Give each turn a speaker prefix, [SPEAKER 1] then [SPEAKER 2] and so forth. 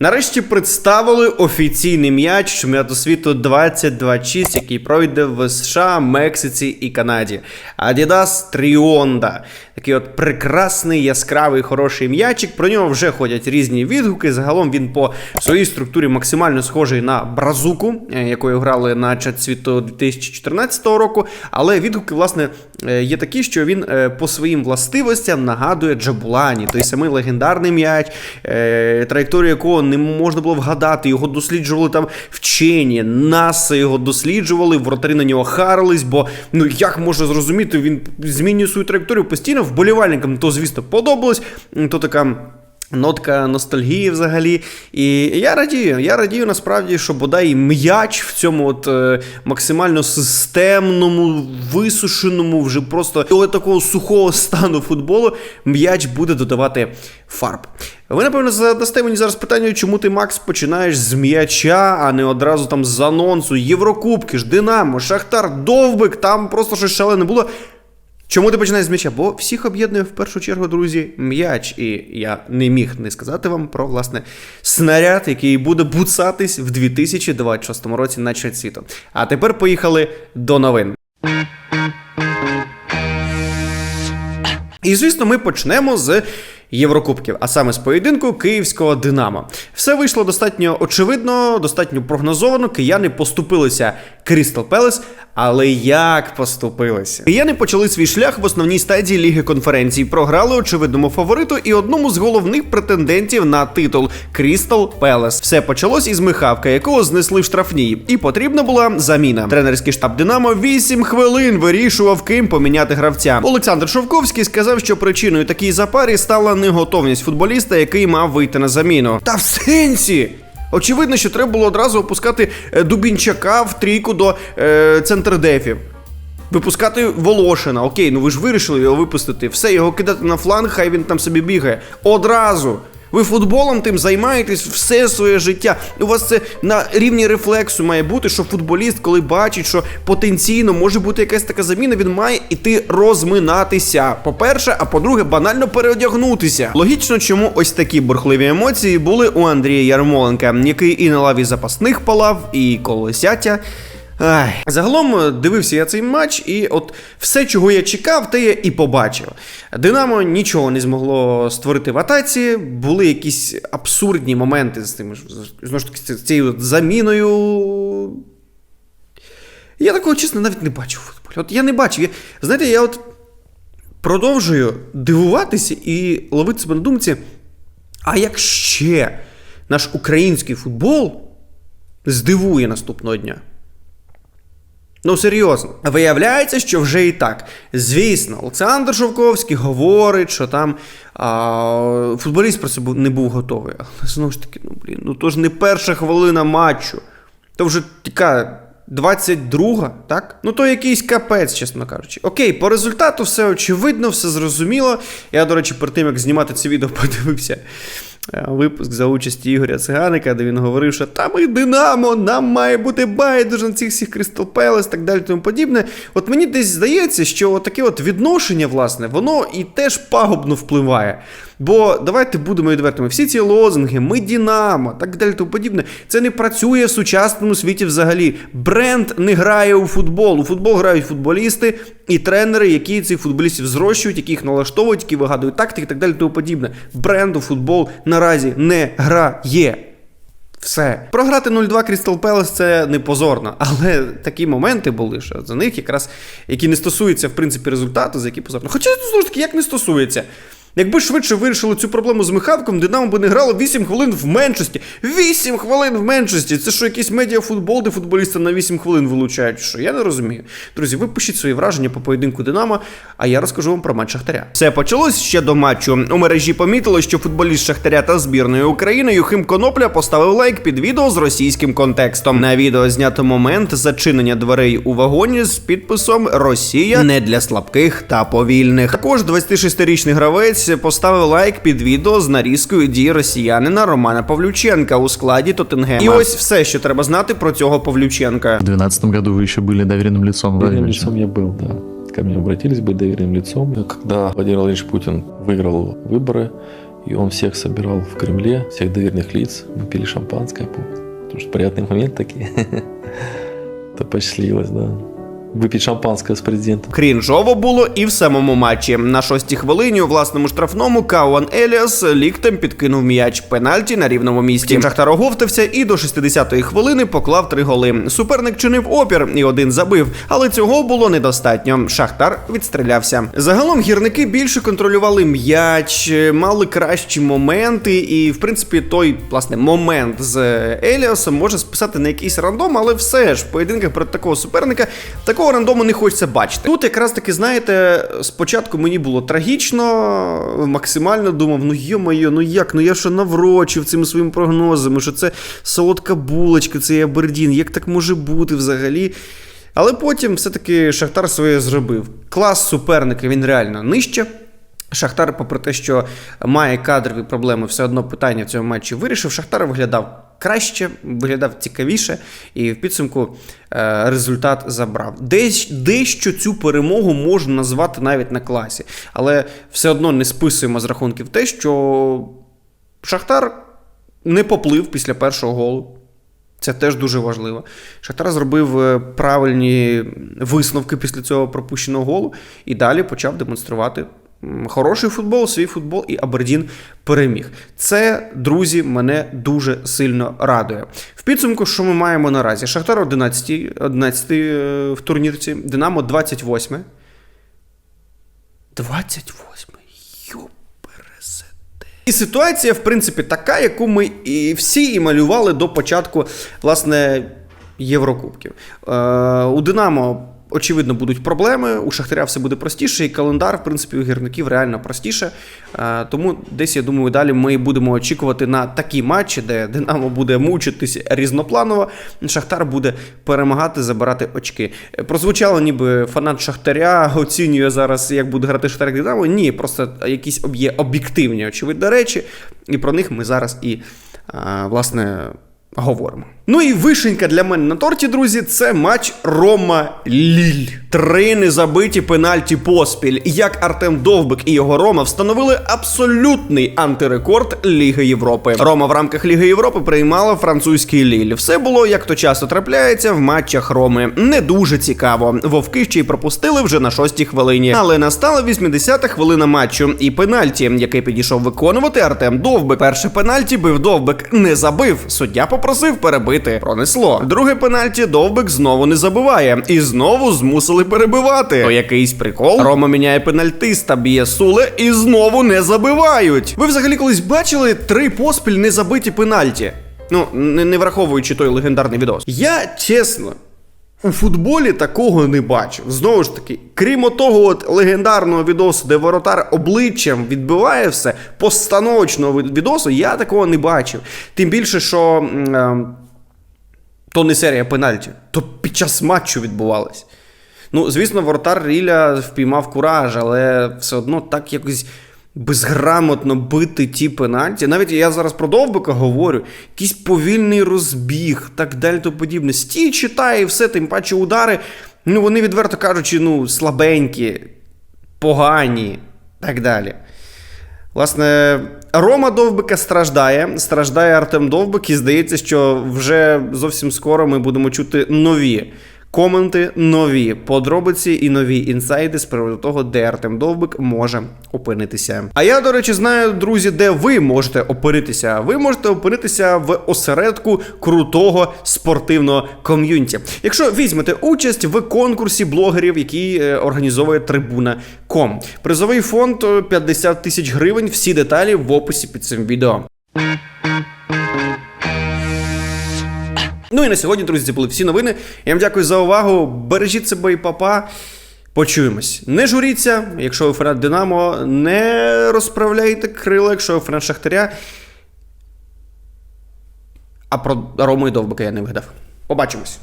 [SPEAKER 1] Нарешті представили офіційний м'яч чемпіонату світу 2026, який пройде в США, Мексиці і Канаді. Adidas Trionda. Такий от прекрасний, яскравий, хороший м'ячик. Про нього вже ходять різні відгуки. Загалом він по своїй структурі максимально схожий на бразуку, е, якою грали на чат світу 2014 року. Але відгуки, власне, є такі, що він е, по своїм властивостям нагадує Джабулані, той самий легендарний м'яч, е, траєкторію якого не можна було вгадати. Його досліджували там вчені, НАСА його досліджували, вратарі на нього харились, бо ну як можна зрозуміти, він змінює свою траєкторію постійно. Вболівальникам то, звісно, подобалось, то така. Нотка ностальгії взагалі. І я радію. Я радію насправді, що бодай м'яч в цьому от е, максимально системному, висушеному, вже просто до такого сухого стану футболу м'яч буде додавати фарб. Ви, напевно, задасте мені зараз питання, чому ти, Макс, починаєш з м'яча, а не одразу там з анонсу, Єврокубки ж, Динамо, Шахтар, Довбик, там просто щось шалене було. Чому ти починаєш з м'яча? Бо всіх об'єднує в першу чергу, друзі, м'яч. І я не міг не сказати вам про власне снаряд, який буде буцатись в 2026 році на світу. А тепер поїхали до новин. І звісно, ми почнемо з Єврокубків, а саме з поєдинку київського Динамо. Все вийшло достатньо очевидно, достатньо прогнозовано. Кияни поступилися Крістал Пелес, але як поступилися? Кияни почали свій шлях в основній стадії Ліги конференцій. Програли очевидному фавориту і одному з головних претендентів на титул Крістал Пелес. Все почалось із Михавка, якого знесли в штрафній, і потрібна була заміна. Тренерський штаб Динамо 8 хвилин вирішував ким поміняти гравця. Олександр Шовковський сказав, що причиною такій запарі стала неготовність футболіста, який мав вийти на заміну. Та в сенсі! Очевидно, що треба було одразу опускати е, Дубінчака в трійку до е, центрдефів. Випускати Волошина. Окей, ну ви ж вирішили його випустити. Все, його кидати на фланг, хай він там собі бігає. Одразу. Ви футболом тим займаєтесь все своє життя. У вас це на рівні рефлексу має бути, що футболіст, коли бачить, що потенційно може бути якась така заміна, він має іти розминатися. По-перше, а по-друге, банально переодягнутися. Логічно, чому ось такі бурхливі емоції були у Андрія Ярмоленка, який і на лаві запасних палав, і колосятя. Ай. Загалом е, дивився я цей матч, і от все, чого я чекав, те я і побачив. Динамо нічого не змогло створити в атаці. Були якісь абсурдні моменти з тим, знову ж таки, з цією заміною. Я такого чесно навіть не бачив у футболі. От я не бачив. Я, знаєте, я от продовжую дивуватися і ловити себе на думці. А як ще наш український футбол здивує наступного дня? Ну, серйозно, виявляється, що вже і так. Звісно, Олександр Шовковський говорить, що там а, футболіст про це не був готовий. Але знову ж таки, ну блін, ну то ж не перша хвилина матчу. То вже така 22, так? Ну то якийсь капець, чесно кажучи. Окей, по результату все очевидно, все зрозуміло. Я, до речі, перед тим як знімати це відео, подивився випуск за участі Ігоря Циганика, де він говорив, що там і Динамо, нам має бути байдуже на цих всіх Crystal Palace, так далі тому подібне. От мені десь здається, що таке от відношення, власне, воно і теж пагубно впливає. Бо давайте будемо відвертими. Всі ці лозунги, ми Дінамо, так далі тому подібне. Це не працює в сучасному світі взагалі. Бренд не грає у футбол. У футбол грають футболісти і тренери, які цих футболістів зрощують, які їх налаштовують, які вигадують тактики, і так далі тому подібне. Бренд у футбол наразі не грає. Все. Програти 0-2 Crystal Palace це не позорно, але такі моменти були, що за них якраз які не стосуються в принципі результату, за які позорно. Хоча знову ж таки, як не стосується. Якби швидше вирішили цю проблему з Михавком, Динамо би не грало 8 хвилин в меншості. 8 хвилин в меншості. Це що якийсь медіафутбол, де футболісти на 8 хвилин вилучають? Що я не розумію. Друзі, ви пишіть свої враження по поєдинку Динамо, а я розкажу вам про матч Шахтаря. Все почалось ще до матчу. У мережі помітили, що футболіст Шахтаря та збірної України Юхим Конопля поставив лайк під відео з російським контекстом. На відео знято момент зачинення дверей у вагоні з підписом Росія не для слабких та повільних. Також 26-річний гравець поставив лайк під відео з нарізкою дій росіянина Романа Павлюченка у складі Тоттенгема. І ось все, що треба знати про цього Павлюченка.
[SPEAKER 2] В 2012 году вы еще были доверенным лицом
[SPEAKER 3] Доверенным
[SPEAKER 2] Владимира
[SPEAKER 3] лицом я был, да. Ко мне обратились быть доверенным лицом. Когда Владимир Владимирович Путин выиграл выборы, И он всех собирал в Кремле, всех доверенных лиц. Мы пили шампанское, помню. Потому что приятный момент такие. Это посчастливилось, да. Выпить шампанское с президентом.
[SPEAKER 1] Крінжово було і в самому матчі. На шостій хвилині у власному штрафному Кауан Еліас ліктем підкинув м'яч пенальті на рівному місці. Втім, Шахтар оговтався і до 60-ї хвилини поклав три голи. Суперник чинив опір і один забив, але цього було недостатньо. Шахтар відстрілявся. Загалом гірники більше контролювали м'яч, мали кращі моменти, і в принципі той власне момент з Еліасом може списати на якийсь рандом, але все ж в поєдинках проти такого суперника такого рандому не хочеться бачити. Тут якраз таки, знаєте, спочатку мені було трагічно, максимально думав, ну йо-моє, ну як, ну я що наврочив цими своїми прогнозами, що це солодка булочка, це Абердін, як так може бути взагалі? Але потім все-таки Шахтар своє зробив. Клас суперника, він реально нижче. Шахтар, попри те, що має кадрові проблеми, все одно питання в цьому матчі вирішив. Шахтар виглядав краще, виглядав цікавіше, і в підсумку е, результат забрав. Десь дещо цю перемогу можна назвати навіть на класі, але все одно не списуємо з рахунків те, що Шахтар не поплив після першого голу. Це теж дуже важливо. Шахтар зробив е, правильні висновки після цього пропущеного голу і далі почав демонструвати хороший футбол, свій футбол, і Абердін переміг. Це, друзі, мене дуже сильно радує. В підсумку, що ми маємо наразі? Шахтар 11, 11 е, в турнірці, Динамо 28. 28. Йопересете. І ситуація, в принципі, така, яку ми і всі і малювали до початку, власне, Єврокубків. Е, у Динамо. Очевидно, будуть проблеми, у Шахтаря все буде простіше, і календар, в принципі, у гірників реально простіше. Е, тому десь, я думаю, далі ми будемо очікувати на такі матчі, де Динамо буде мучитись різнопланово, Шахтар буде перемагати, забирати очки. Прозвучало, ніби фанат Шахтаря оцінює зараз, як буде грати Шахтар Динамо. Ні, просто якісь є об'єктивні, очевидно, речі, і про них ми зараз і, е, власне, говоримо. Ну і вишенька для мене на торті, друзі, це матч Рома Ліль. Три незабиті пенальті поспіль. Як Артем Довбик і його Рома встановили абсолютний антирекорд Ліги Європи. Рома в рамках Ліги Європи приймала французький Ліль. Все було, як то часто трапляється, в матчах Роми. Не дуже цікаво. Вовки ще й пропустили вже на шостій хвилині. Але настала 80-та хвилина матчу. І пенальті, який підійшов виконувати Артем Довбик. Перше пенальті бив Довбик, не забив. Суддя попросив перебити. Пронесло. Друге пенальті Довбик знову не забиває. І знову змусили перебивати. То якийсь прикол. Рома міняє пенальтиста, б'є суле і знову не забивають. Ви взагалі колись бачили три поспіль не забиті пенальті? Ну, не, не враховуючи той легендарний відос. Я чесно. У футболі такого не бачив. Знову ж таки, крім того от легендарного відосу, де воротар обличчям відбиває все, постановочного відосу, я такого не бачив. Тим більше, що е, то не серія пенальті, то під час матчу відбувалось. Ну, звісно, воротар Ріля впіймав кураж, але все одно так якось безграмотно бити ті пенальті. Навіть я зараз про Довбика говорю, якийсь повільний розбіг, так далі то подібне. Стій читає і все, тим паче удари. Ну, вони, відверто кажучи, ну, слабенькі, погані, так далі. Власне, Рома Довбика страждає. Страждає Артем Довбик, і здається, що вже зовсім скоро ми будемо чути нові коменти, нові подробиці і нові інсайди з приводу того, де Артем Довбик може опинитися. А я, до речі, знаю, друзі, де ви можете опинитися. Ви можете опинитися в осередку крутого спортивного ком'юніті. Якщо візьмете участь в конкурсі блогерів, який е, організовує Трибуна.ком. Призовий фонд е, 50 тисяч гривень. Всі деталі в описі під цим відео. Ну і на сьогодні, друзі, це були всі новини. Я вам дякую за увагу. Бережіть себе і папа. Почуємось. Не журіться, якщо ви фанат Динамо, не розправляйте крила, якщо ви фанат Шахтаря. А про Рому і Довбика я не вигадав. Побачимось.